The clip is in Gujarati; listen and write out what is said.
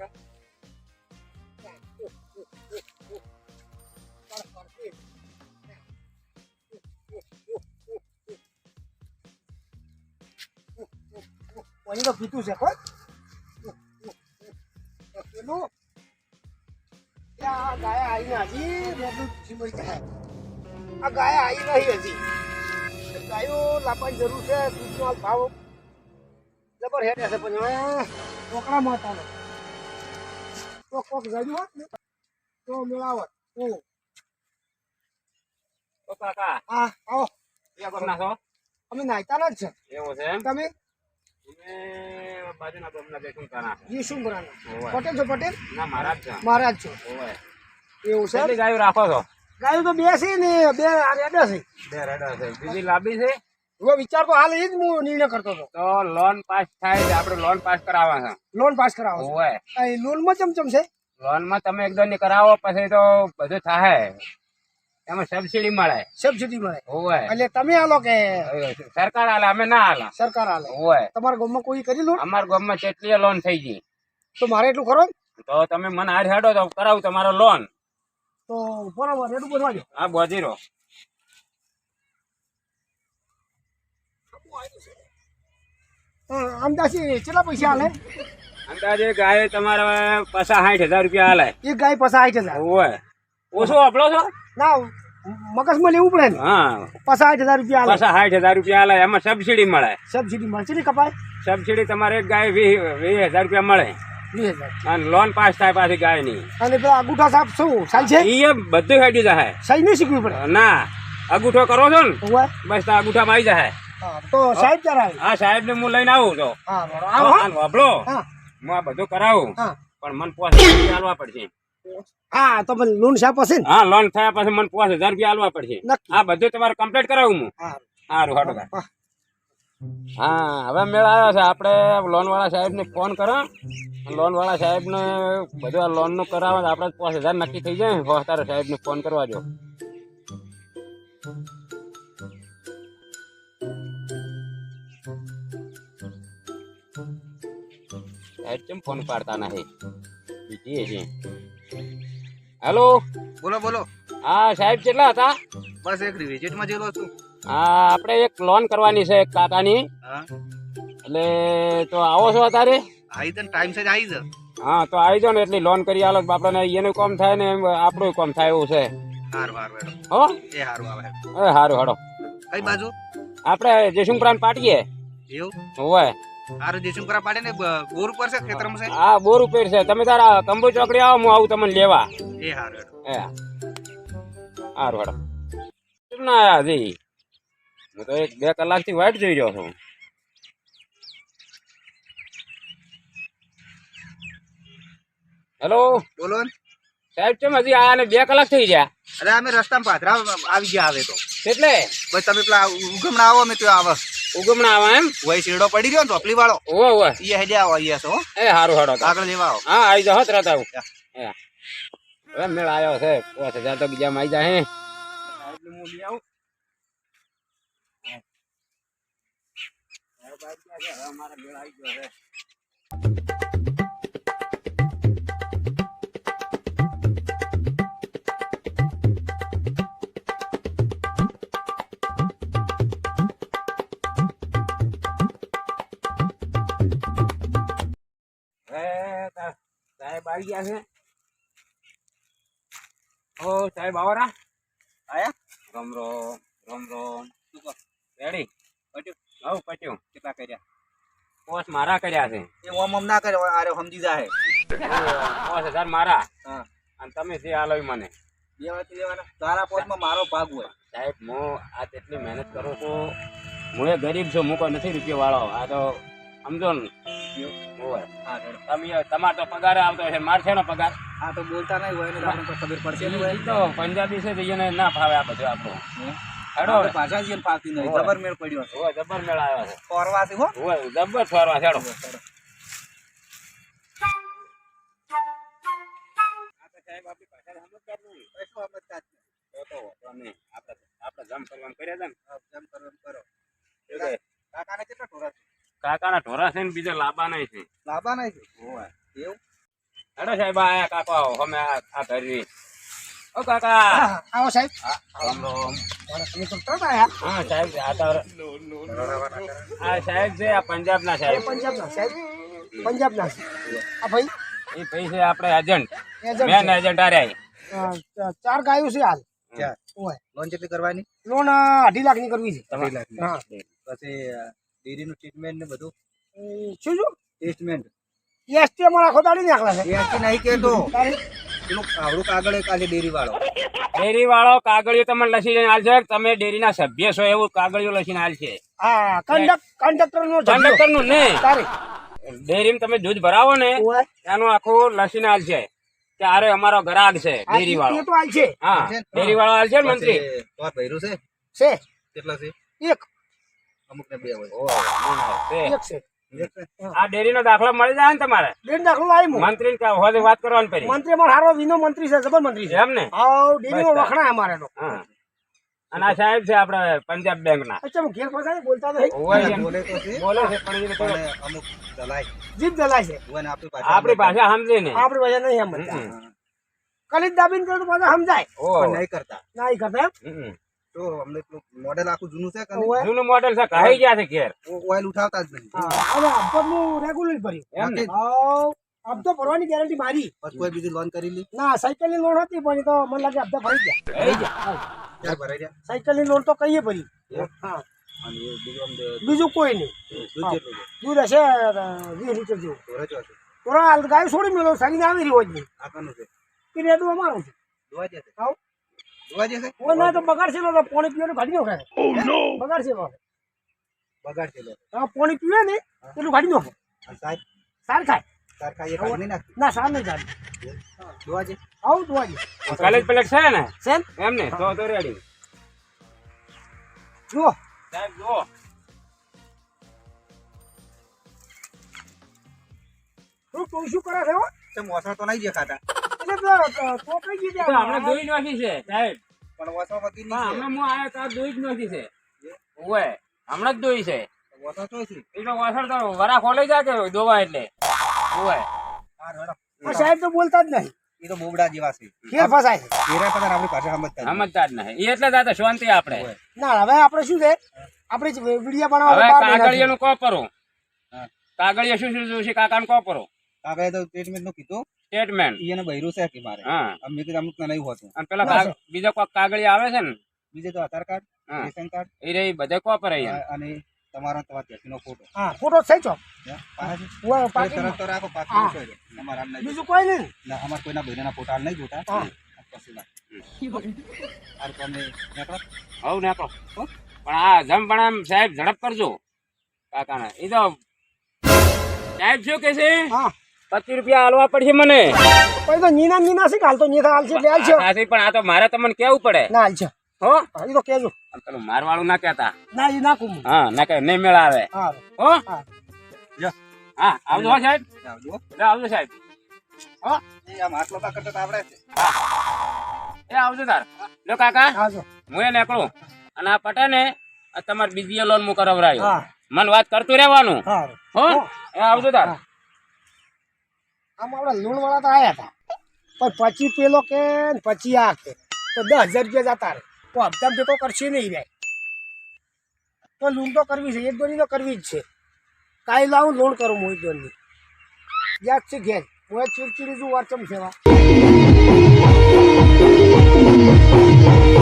นะนะอุ๊อุ๊อุ๊อุ๊ก่อนก่อนที่นะอุ๊อุ๊อุ๊อุ๊อุ๊อุ๊วันนี้ก็พิทุเสียก่อนอุ๊อุ๊อุ๊ก็คือลูกยาไก่ไอ้หน้าจีมันดูชิมไปแค่อะไก่ไอ้หน้าเหี้ยจี ગાયો લાવવાની જરૂર છે દૂધનો ભાવ જબર હેઠે છે પણ હવે રોકડા માતાનો તો કોક ગયું હોત ને તો મેળાવત. ઓ તો કાકા. હા આવો. ક્યાં ગામના છો અમે નાયતાના જ છે. એવું છે એમ? તમે? અમે બાજુના ગામના જયશંકરના જી શું કરાના. પટેલ છો પટેલ? ના મહારાજ છે. મહારાજ છો. હોવે. એવું છે ગાયો રાખો છો? ગાયું તો બે છે ને બે રેડા છે. બે રેડા છે. બીજી લાંબી છે? હવે વિચાર તો હાલ એ જ હું નિર્ણય કરતો હતો. તો લોન પાસ થાય છે આપણે લોન પાસ કરાવવા છે. લોન પાસ કરાવો હોય લોનમાં ચમ ચમચમ છે? લોનમાં તમે એકદમ કરાવો પછી તો બધું થાય. એમાં સબસિડી મળે. સબસિડી મળે. હોય એટલે તમે હાલો કે સરકાર હાલે અમે ના હાલે. સરકાર હાલે. હોય તમારા ગામમાં કોઈ કરી લોન અમારા ગામમાં કેટલી લોન થઈ ગઈ. તો મારે એટલું ખરો? તો તમે મને હાર હેડો તો કરાવું તમારો લોન તો બરાબર એટલું બધું વાજો હા બોજીરો અમદાસી કેટલા પૈસા હાલે અંદાજે ગાય તમારા પાછા સાઠ હજાર રૂપિયા હાલે એક ગાય પસા આઠ હજાર? હોય ઓછો વાપરો છો? ના મગજમાં લેવું પડે ને. હા. પસા આઠ હજાર રૂપિયા હાલે સાઠ હજાર રૂપિયા હાલે એમાં સબસિડી મળે. સબસિડી મળશે ને કપાય? સબસિડી તમારે એક ગાય વીસ વીસ હજાર રૂપિયા મળે. અને લોન પાસ થાય પાછી ગાયની. અને પેલા અંગૂઠા સાહેબ શું? સાલ છે? એ બધું હેડી જાય સહી નહીં શીખવું પડે? ના. અંગૂઠો કરો છો ને. બસ તો અંગૂઠામાં આવી જાય તો સાહેબ ક્યારે હા સાહેબ ને હું લઈને આવું તો. હા વાપરો. હા. હું આ બધું કરાવું. હા. પણ મને પાંચ હજાર રૂપિયા પડશે. હા તો મને લોન હશે ને. હા લોન થયા પછી મને પાંચ હજાર રૂપિયા આલવા પડશે. આ બધું તમારે કમ્પ્લીટ કરાવું હું. હા. સારું હાડો હા. હવે મેળ આવ્યો છે. આપણે લોન વાળા સાહેબ ને ફોન કરો. લોન વાળા સાહેબ ને બધું આ લોનનું કરાવે આપણે પાંચ હજાર નક્કી થઈ જાય ને. તારે સાહેબ ને ફોન કરવા જો સાહેબ કેમ ફોન પાડતા નથી બીજી છે હેલો બોલો બોલો હા સાહેબ કેટલા હતા બસ એક વિઝિટમાં જેલો છું હા આપણે એક લોન કરવાની છે એક કાકાની એટલે તો આવો છો અત્યારે? આવી તો ટાઈમ છે આવી જ હા તો આવી જાઓ ને એટલી લોન કરી આલો આપણને એનું કામ થાય ને એમ આપણું કામ થાય એવું છે. હારું હારું હો? એ હારું આવે એ સારું હાડો કઈ બાજુ? આપણે જયશંકરાન પાટીએ. એવું? હોય હારું જેસુંકરા પાડે ને બોર ઉપર છે ખેતરમાં છે આ બોર ઉપર છે. તમે તારા કંબુ ચોકડી આવો હું આવું તમને લેવા. એ હારું હેડો એ. સારું કેમ ના આયા હજી? હું તો એક બે કલાકથી વાઇટ જોઈ રહ્યો છું. હેલો? બોલો સાહેબ કેમ હજી આયા ને? બે કલાક થઈ ગયા. અરે અમે રસ્તામાં પાથરા આવી ગયા આવે તો. એટલે? તમે પેલા ઉગમણા આવો અમે ત્યાં આવે. ઉગમણા આવા એમ? વહી શેરડો પડી રહ્યો ને ચોપલી વાળો. ઓ ઓ ઈ હેડે આવો અહીંયા છો હો. એ હારું હાડો. આગળ લેવા આવો. હા આવી જા તરત આવું. હવે મેળ આવ્યો છે. પાંચ હજાર તો બીજા આવી જાય હે હવે. આવી ગયા છે. ઓ સાહેબ આવરા આયા? રોમ રોમ રોમ રોમ. શું કહો? રેડી પટ્યું? હવ પટ્યું. કેટલા કર્યા? પોસ મારા કર્યા છે. એ ઓમ ઓમ ના કર્યો આરે સમજી જાય પાંચ હજાર મારા. હા. અને તમે જે આલોય મને. દેવાથી દેવાના તારા પોતમાં મારો ભાગ હોય. સાહેબ હું આ તેટલી મહેનત કરું છું. હું એ ગરીબ છું હું કોઈ નથી રૂપિયા વાળો. આ તો સમજો ને. તમારો પગાર આવતો છે પગાર. આ તો બોલતા નહીં હોય ને આપણને ખબર પડશે નહીં હોય. તો પંજાબી છે એને ના ફાવે આ બધું આપણું. હેડો. આપણે પાછા જઈને ફાવતી નહીં. જબર મેળ પડ્યો છે હોય જબર મેળ આવ્યો છે. ફોરવાથી હો. હોય જબર ફરવા હેડો. કશું સમજતા જ નહીં. આપણે જમ કરવા કર્યા હતા ને? જેમ કરો એમ કરો. શું કહે? કાકાને કેટલા ઢોરા છે? કાકાના ઢોરા છે ને બીજા લાંબા નહીં છે. લાંબા નહીં છે? એવું? હેડો સાહેબ આયા કાકો આવો. અમે આ આ ઓ કાકા! આવો સાહેબ. રામ રામ હા સાહેબ આ તો આ સાહેબ છે આ પંજાબના ના સાહેબ. પંજાબના સાહેબ. પંજાબના ના આ ભાઈ? એ ભાઈ છે આપણે એજન્ટ મેન એજન્ટ આ રહ્યા ચાર ગાયો છે હાલ. લોન કેટલી કરવાની? લોન અઢી લાખની કરવી છે. અઢી લાખ પછી ડેરીનું ટ્રીટમેન્ટ ને બધું? શું શું? ટ્રીટમેન્ટ એસટી અમારે આખો દાડી નાખલા છે એસટી નહીં કેતો પેલું આવડું કાગળ કાલે ડેરી વાળો ડેરી વાળો કાગળિયો તમને લખીને આલશે તમે ડેરીના સભ્ય છો એવું કાગળિયો લખીને આલશે હા કંડક કંડક્ટર નો કંડક્ટરનું? નહીં ડેરીમાં તમે દૂધ ભરાવો ને એનું આખું લખીને આલશે કે આરે અમારો ગ્રાહક છે ડેરી વાળો તો હા ડેરી વાળો આલશે મંત્રી? છે? છે. કેટલા છે? એક. અમુક ને બે હોય. ઓહ, તે. એક છે. એક છે? આ દાખલો મળી જાય ને તમારે? ડેરી દાખલો આવી મંત્રી હોદે વાત કરવાની પડી. મંત્રી અમારો હારો વિનો મંત્રી છે જબર મંત્રી છે. એમ ને? આવ ડેરીમાં બસ. વખણાય અમારે તો અને આ સાહેબ છે આપણે પંજાબ બેંક ના અચ્છા હું ઘેર ફસાય બોલતા નહીં બોલે તો છે. બોલે છે પણ એ અમુક દલાઈ. જીભ દલાય છે. ને આપણી પાસે આપણી ભાષા સમજે ને. આપણી ભાષા નહીં સમજતા. કલિત દાબીન તો પાછા સમજાય. નહીં કરતા. નહીં કરતા. તો અમને તો મોડેલ આખું જૂનું છે કે જૂનું મોડેલ છે કહી ગયા છે ઘેર. ઓઇલ ઉઠાવતા જ નહીં. હવે અબ્બાનું રેગ્યુલર ભર્યું. એમ ને? આવ, હપ્તો ભરવાની ગેરંટી મારી. પછી કોઈ બીજી લોન કરી લી. ના સાયકલની લોન હતી પણ તો મને લાગે હપ્તા ભરી ગયા. ગયા. ભરાઈ ગયા? સાયકલની લોન તો કહીએ ભરી. હા? બીજું બીજું કોઈ નહીં. દૂધ હશે વીસ લીટર જેવું. તો ગાય છોડી મેળો સારી આવી રહી હોય જ નહીં. આ કોનું છે? એ રેડું અમારું છે. દોવા જશે આવ. કોઈ ના તો બગાડ છે લો પાણી પીવાનું કાઢી નાખે બગાડ છે. બગાડ છે લો. હા, પાણી પીવે ને એટલું કાઢી નાખે. સાહેબ. સાર ખાય. સાર ખાય એ કાઢી નહીં નાખતી ના સાર નહીં કાઢી દોવા છે આવું તો વાજી કલેજ પ્લેટ છે ને? સેન એમ ને તો તો રેડી જો સાહેબ જો તું તું શું કરે છે હો? તો મોસળ તો નહીં દેખાતા. એટલે પેલો, અ, તો કઈ એ જગ્યાએ તો હમણાં દોઈ નાખી છે સાહેબ. પણ મોસળ હોતી હા, નહીં હમણાં હું આવ્યો તો દોઈ જ નાખી છે. ઓય હમણાં જ દોઈ છે. છે મોસળ તો છે. એ તો વાસણ તો વરા ખોલાઈ જાય કે દોવા એટલે. ઓય હા રડો. આ સાહેબ તો બોલતા જ નહીં. એ તો બોબડા જેવા છે. ફેર ફસાય છે? એરા પગાર આપણી પાસે સમજતા જ નહીં. સમજતા જ નહીં. એટલે જ શાંતિ આપણે ના હવે આપણે શું છે? આપણે વીડિયો બનાવવા હવે. કાગળિયાનું કો કરો. કાગળિયા શું શું છે કાકાનું કો કરો. કાકાએ તો ટ્રીટમેન્ટનું કીધું. સ્ટેટમેન્ટ એને બૈરું છે કે મારે. હા. આમ મેં કીધું અમુક નહીં હોતું. અને પેલા બીજા કોઈ કાગળી આવે છે ને? બીજે તો આધાર કાર્ડ રેશન કાર્ડ. એ રહી બધે કો પર અને તમારો તમારા પેસીનો ફોટો. હા ફોટો છો છે? ઓય, તરત તો રાખો. ઓછો છે. અમારે આમ નહીં બીજું કોઈ નહીં. ના, અમાર કોઈના બૈરાના ફોટા હાલ નહીં જોતા. હા. પછી ના અરે તમે નેકળો. હવ નેકળો. પણ આ જમ પણ આમ સાહેબ ઝડપ કરજો. કાકાના. એ તો સાહેબ શું કે છે? હા. પચીસ રૂપિયા હાલવા પડશે મને. પછી તો નીના નીના છે હાલતો નીના હાલશે એટલે હાલ છે પણ આ તો મારે તમને કેવું પડે? ના હાલશે હો? હા, એ તો કેજો. પેલું મારવાળું ના કહેતા. ના એ નાખું હા ના કે નહીં મેળ આવે. હો. હા. હા. આવજો સાહેબ. આવજો. આવજો સાહેબ. હો? એ આમ આટલો પાકટ તો આવડે છે. એ આવજો તાર. લો કાકા. આવજો હું એ નીકળું. અને આ પટે ને તમારે બીજી લોન હું. કરાવરાયો મન વાત કરતું રહેવાનું. હા? હો. એ આવજો તાર. હા. આમ આપણે લૂણવાળા વાળા તો આવ્યા હતા પણ પછી પેલો કે પછી આ કે. તો દસ હજાર રૂપિયા જતા રહે. તો હપ્તા ભેગો કરશે નહીં રે તો લૂણ તો કરવી છે, એક દોની તો કરવી જ છે. કાંઈ લાવું લોન કરું એક દોની યાદ છે ઘેર. હું ચીડચીડી છું વારચમ સેવા